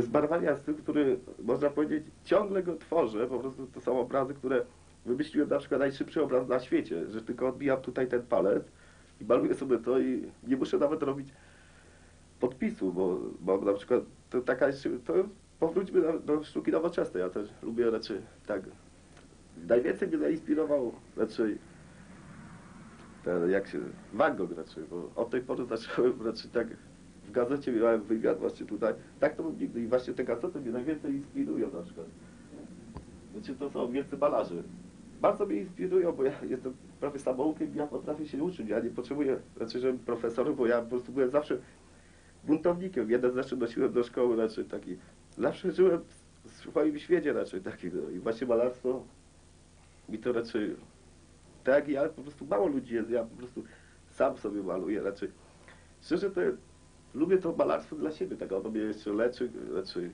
jest barwania styl, który można powiedzieć ciągle go tworzę. Po prostu to są obrazy, które wymyśliłem na przykład najszybszy obraz na świecie, że tylko odbijam tutaj ten palec i maluję sobie to i nie muszę nawet robić podpisu, bo, bo na przykład to taka jest, to powróćmy do, do sztuki nowoczesnej. Ja też lubię raczej tak. Najwięcej mnie zainspirował raczej ten, jak się, Van Gogh raczej, bo od tej pory zacząłem raczej tak w gazecie miałem wywiad właśnie tutaj. Tak to nigdy i właśnie te gazety mnie najwięcej inspirują na przykład. Znaczy to są wielcy malarze. Bardzo mnie inspirują, bo ja jestem prawie samoukiem ja potrafię się uczyć. Ja nie potrzebuję raczej, żebym profesorem, bo ja po prostu byłem zawsze buntownikiem. Jeden zawsze nosiłem do szkoły raczej taki. Zawsze żyłem w swoim świecie raczej takiego. I właśnie malarstwo mi to raczej tak, ja po prostu mało ludzi jest, ja po prostu sam sobie maluję raczej. Szczerze to lubię to malarstwo dla siebie, tak ono mnie jeszcze leczy, raczej.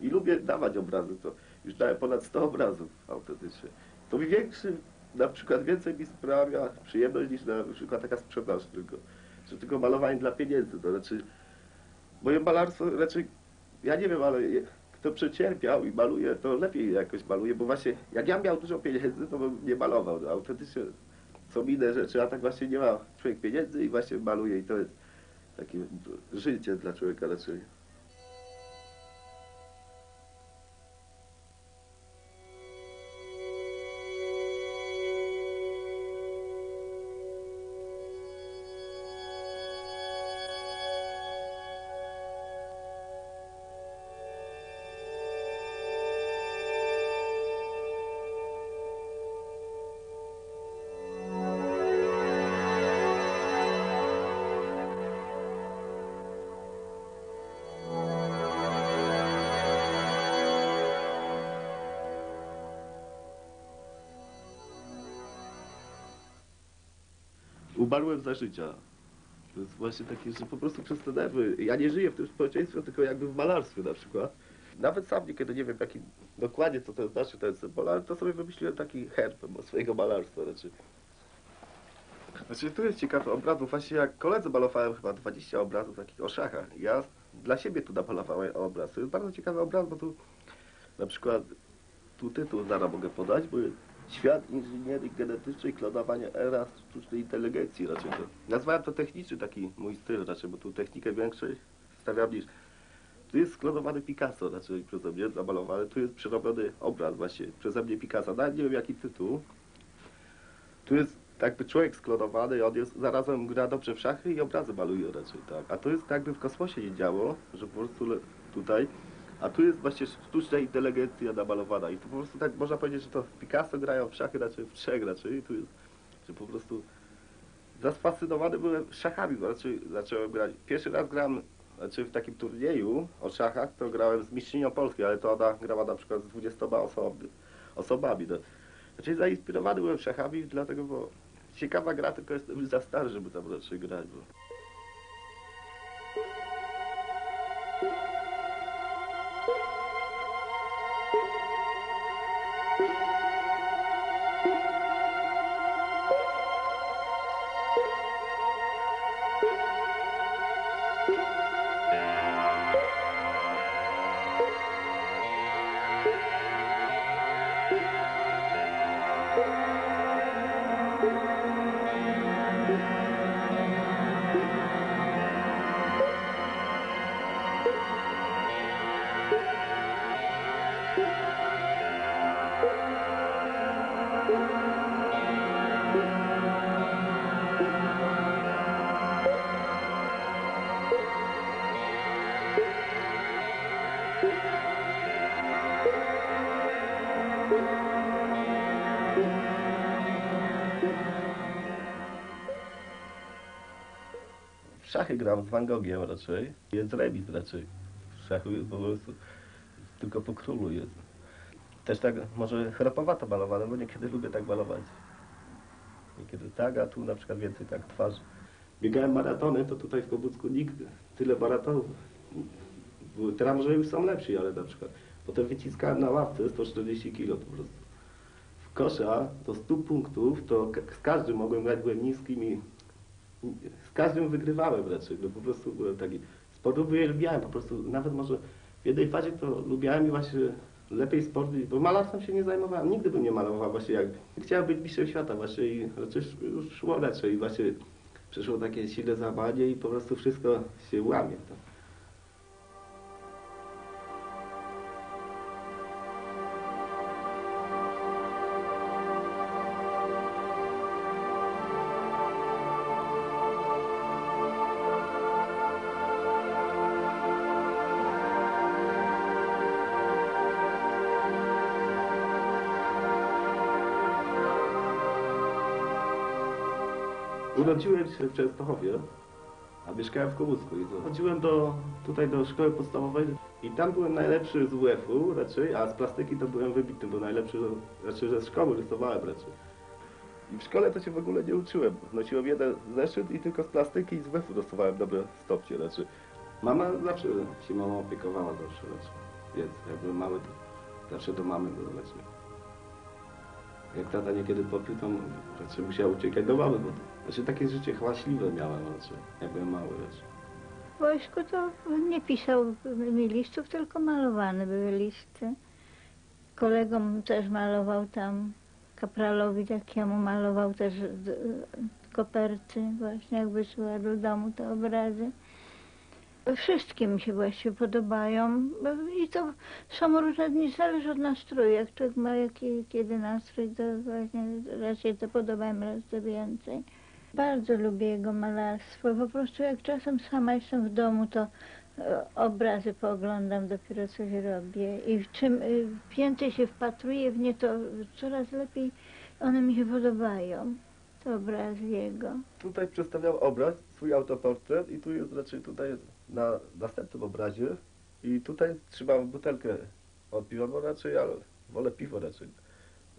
I lubię dawać obrazy, to już dałem ponad 100 obrazów autentycznie. To mi większy, na przykład więcej mi sprawia przyjemność niż na przykład taka sprzedaż tylko. Że tylko malowanie dla pieniędzy, to znaczy moje malarstwo raczej, ja nie wiem, ale kto przecierpiał i maluje, to lepiej jakoś maluje, bo właśnie jak ja miał dużo pieniędzy, to bym nie malował. No, autentycznie są inne rzeczy, a tak właśnie nie ma człowiek pieniędzy i właśnie maluje i to jest takie życie dla człowieka raczej. Umarłem za życia. To jest właśnie takie, że po prostu przez te nerwy. Ja nie żyję w tym społeczeństwie, tylko jakby w malarstwie na przykład. Nawet sam niekiedy nie wiem jaki dokładnie co to znaczy ten symbol, ale to sobie wymyśliłem taki herb swojego malarstwa znaczy. Znaczy tu jest ciekawy obrazów, właśnie jak koledzy malowałem chyba 20 obrazów takich o szachach. Ja dla siebie tu namalowałem obraz. To jest bardzo ciekawy obraz, bo tu na przykład tu tytuł zaraz mogę podać, bo Świat inżynierii genetycznej, klonowania era sztucznej inteligencji raczej to. Nazwałem to techniczny taki mój styl raczej, bo tu technikę większej stawiam niż... Tu jest sklonowany Picasso raczej przeze mnie namalowany, tu jest przerobiony obraz właśnie przeze mnie Picasso. Nawet nie wiem jaki tytuł. Tu jest jakby człowiek sklonowany i on jest, zarazem gra dobrze w szachy i obrazy maluje raczej, tak. A to jest jakby w kosmosie nie działo, że po prostu tutaj a tu jest właśnie sztuczna inteligencja namalowana i tu po prostu tak można powiedzieć, że to Picasso grają w szachy raczej w trzech raczej i tu jest, że po prostu zafascynowany byłem szachami, raczej zacząłem grać. Pierwszy raz grałem znaczy w takim turnieju o szachach, to grałem z mistrzynią Polski, ale to ona grała na przykład z 20 osoby, osobami. No. Znaczy zainspirowany byłem szachami, dlatego, bo ciekawa gra, tylko jestem już za stary, żeby tam raczej grać. Bo... szachy gram z Van Gogiem raczej. Jest remis raczej. W jest po prostu tylko po królu jest. Też tak może chrapowato malowane, bo niekiedy lubię tak malować. Niekiedy tak, a tu na przykład więcej tak twarz. Biegałem maratony, to tutaj w Kobucku nikt tyle maratonów. Teraz może już są lepsi, ale na przykład potem wyciskałem na ławce 140 kilo po prostu. W kosza do 100 punktów, to z każdym mogłem grać, byłem niskim i każdym wygrywałem raczej, no po prostu byłem taki, sportu uwielbiałem po prostu, nawet może jednej fazie to lubiałem i właśnie lepiej sport, bo malarstwem się nie zajmowałem, nigdy bym nie malował właśnie jak chciałem być mistrzem świata właśnie i raczej już szło raczej i właśnie przyszło takie silne załamanie i po prostu wszystko się łamie. To. Urodziłem się w Częstochowie, a mieszkałem w Kobusku i chodziłem do, tutaj do szkoły podstawowej i tam byłem najlepszy z WF-u raczej, a z plastyki to byłem wybitny, bo najlepszy raczej ze szkoły rysowałem raczej. I w szkole to się w ogóle nie uczyłem. Nosiłem jeden zeszyt i tylko z plastyki i z WF-u dostawałem dobre stopcie raczej. Mama zawsze się mamą opiekowała zawsze raczej, więc jak byłem mały to zawsze do mamy było raczej. Jak tata niekiedy popił, to raczej musiał uciekać do mamy, bo znaczy takie życie hałaśliwe miałem raczej, jak byłem mały raczej. Wojsku to nie pisał mi listów, tylko malowane były listy. Kolegom też malował tam, kapralowi takiemu malował też d- koperty, właśnie jak wysyła do domu te obrazy. Wszystkie mi się właściwie podobają i to są różne dni, zależy od nastroju. Jak człowiek ma jaki, kiedy nastrój, to właśnie raczej to podoba mi raz to więcej. Bardzo lubię jego malarstwo. Po prostu jak czasem sama jestem w domu, to e, obrazy pooglądam, dopiero coś robię. I czym e, więcej się wpatruję w nie, to coraz lepiej one mi się podobają. Te obrazy jego. Tutaj przedstawiał obraz, swój autoportret i tu jest raczej tutaj na następnym obrazie i tutaj trzymam butelkę od piwa, bo raczej ja wolę piwo raczej.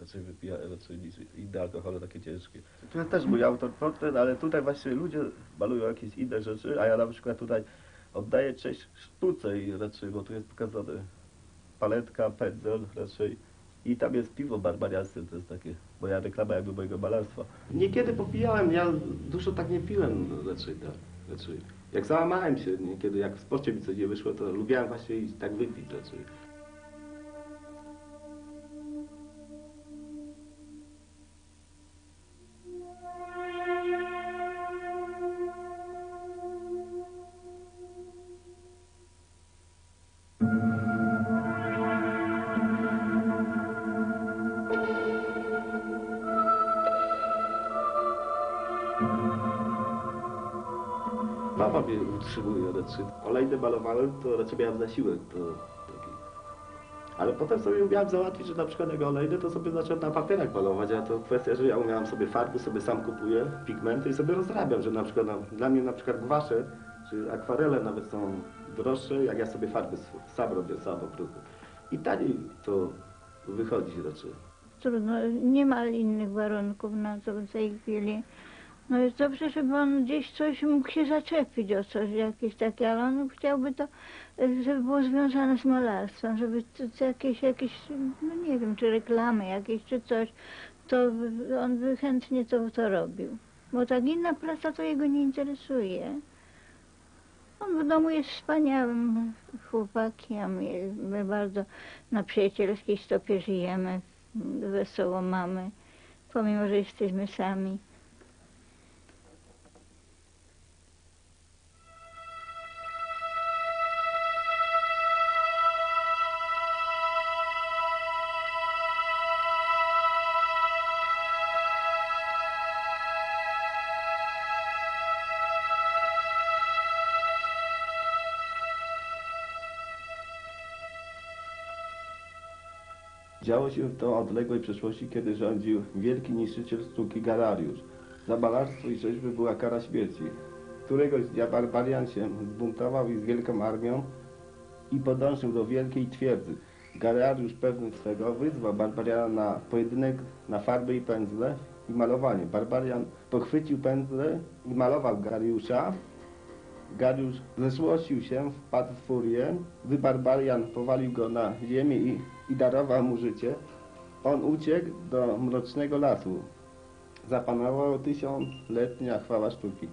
Raczej wypija raczej niż inne alkohole takie ciężkie. Tu jest też mój autoportret, ale tutaj właśnie ludzie malują jakieś inne rzeczy, a ja na przykład tutaj oddaję cześć sztuce i raczej, bo tu jest pokazane paletka, pędzel raczej i tam jest piwo barbarianskie, to jest takie moja reklama jakby mojego malarstwa. Niekiedy popijałem, ja dużo tak nie piłem raczej, tak, raczej. Jak załamałem się niekiedy, jak w sporcie mi coś nie wyszło, to lubiłem właśnie iść tak wypić raczej. Mnie utrzymuje raczej. Olejne malowałem, to raczej miałem zasiłek. To. Ale potem sobie umiałem załatwić, że na przykład jak olejny, to sobie zacząłem na papierach malować, a to kwestia, że ja umiałem sobie farby, sobie sam kupuję, pigmenty i sobie rozrabiam, że na przykład na, dla mnie na przykład gwasze, czy akwarele nawet są droższe, jak ja sobie farby sam robię, sam po prostu. I taniej to wychodzi raczej. Trudno, nie ma innych warunków na w tej chwili. No jest dobrze, żeby on gdzieś coś mógł się zaczepić o coś, jakieś takie, ale on chciałby to, żeby było związane z malarstwem, żeby jakieś, jakieś, no nie wiem, czy reklamy jakieś, czy coś, to on by chętnie to, to robił. Bo tak inna praca to jego nie interesuje. On w domu jest wspaniałym chłopakiem, my bardzo na przyjacielskiej stopie żyjemy, wesoło mamy, pomimo, że jesteśmy sami. Działo się to odległej przeszłości, kiedy rządził wielki niszczyciel sztuki Galariusz. Za malarstwo i rzeźby była kara śmierci. Któregoś dnia barbarian się zbuntował i z wielką armią i podążył do wielkiej twierdzy. Galariusz pewny swego wyzwał barbariana na pojedynek na farby i pędzle i malowanie. Barbarian pochwycił pędzle i malował Gariusza. Gariusz zezłościł się, wpadł w furię, gdy barbarian powalił go na ziemię i, i darował mu życie, on uciekł do mrocznego lasu. Zapanowała tysiącletnia chwała sztuki.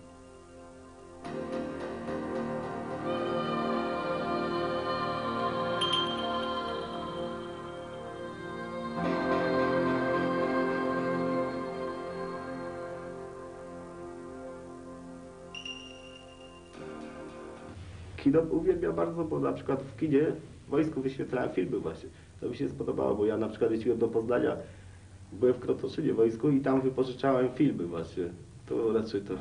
Kidop uwielbiał bardzo, bo na przykład w kinie wojsku wyświetlałem filmy właśnie. To mi się spodobało, bo ja na przykład jeździłem do Poznania, byłem w Krotoszynie wojsku i tam wypożyczałem filmy właśnie. To raczej to,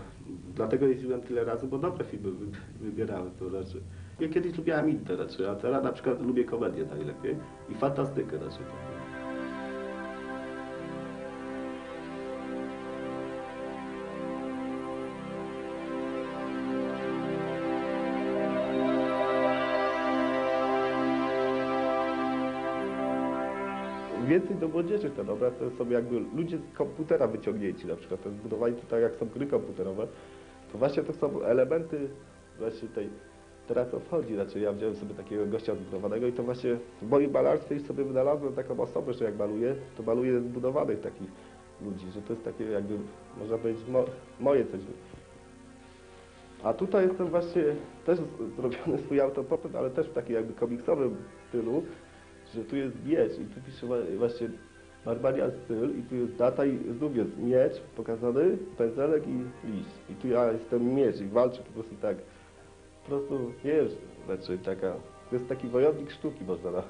dlatego jeździłem tyle razy, bo dobre filmy wy, wybierałem to raczej. Ja kiedyś lubiłem inne raczej, a teraz na przykład lubię komedię najlepiej i fantastykę raczej. Więcej młodzieży ten obraz to są jakby ludzie z komputera wyciągnięci na przykład, to jest zbudowanie tutaj jak są gry komputerowe, to właśnie to są elementy właśnie tej, teraz o wchodzi, znaczy ja wziąłem sobie takiego gościa zbudowanego i to właśnie w moim malarstwie już sobie wynalazłem taką osobę, że jak maluję, to maluję zbudowanych takich ludzi, że to jest takie jakby, można powiedzieć, mo, moje coś. A tutaj jestem właśnie też zrobiony swój autoportret, ale też w takim jakby komiksowym stylu, że tu jest miecz i tu pisze właśnie Barbarian styl i tu jest data i znów jest miecz pokazany, pędzelek i liść. I tu ja jestem miecz i walczę po prostu tak. Po prostu nie jest znaczy taka, to jest taki wojownik sztuki można, na,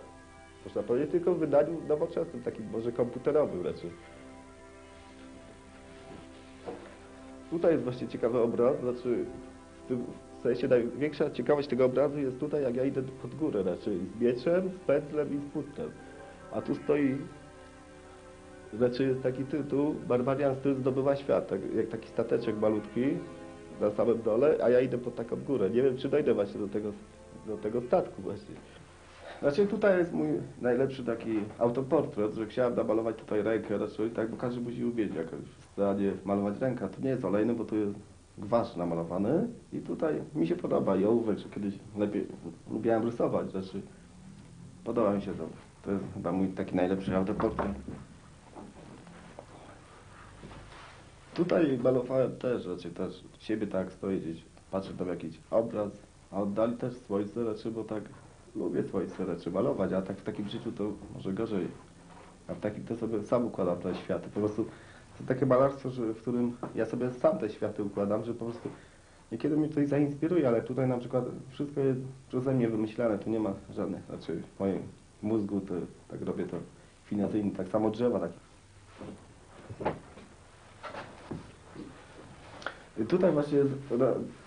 można powiedzieć, tylko w wydaniu nowoczesnym, takim może komputerowym raczej. Tutaj jest właśnie ciekawy obraz, znaczy w tym sensie największa ciekawość tego obrazu jest tutaj, jak ja idę pod górę raczej, z mieczem, z pędzlem i z płótnem. A tu stoi, znaczy jest taki tytuł, Barbarian styl zdobywa świat, tak, jak taki stateczek malutki na samym dole, a ja idę pod taką górę. Nie wiem, czy dojdę właśnie do tego, do tego statku właśnie. Znaczy tutaj jest mój najlepszy taki autoportret, że chciałem namalować tutaj rękę raczej, tak, bo każdy musi umieć jak w stanie malować rękę. To nie jest olejny, bo tu jest gwasz namalowany i tutaj mi się podoba i ołówek, że kiedyś lepiej lubiałem rysować, znaczy podoba mi się to. To jest chyba mój taki najlepszy autoportret. Tutaj malowałem też, raczej też siebie tak stoję gdzieś, patrzę tam jakiś obraz, a oddali też słońce raczej, bo tak lubię słońce raczej malować, a tak w takim życiu to może gorzej. A w takim to sobie sam układam te światy. Po prostu to takie malarstwo, że, w którym ja sobie sam te światy układam, że po prostu niekiedy mnie coś zainspiruje, ale tutaj na przykład wszystko jest przeze mnie wymyślane, tu nie ma żadnych, znaczy w moim mózgu to tak robię to finatyjnie, tak samo drzewa takie. I tutaj właśnie jest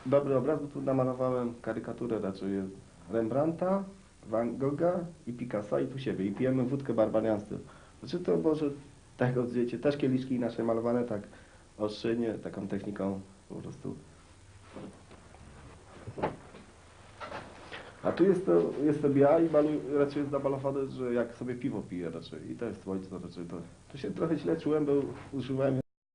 dobry obraz, bo tu namalowałem karykaturę raczej jest Rembrandta, Van Gogha i Picassa i tu siebie. I pijemy wódkę barbarianską. Znaczy to może tak odwzięcie, też kieliszki inaczej malowane, tak ostrzyjnie, taką techniką po prostu. A tu jest to, jestem ja i maluj, raczej jest namalowane, że jak sobie piwo piję raczej. I to jest słońce raczej. To, to się trochę źle czułem, bo używałem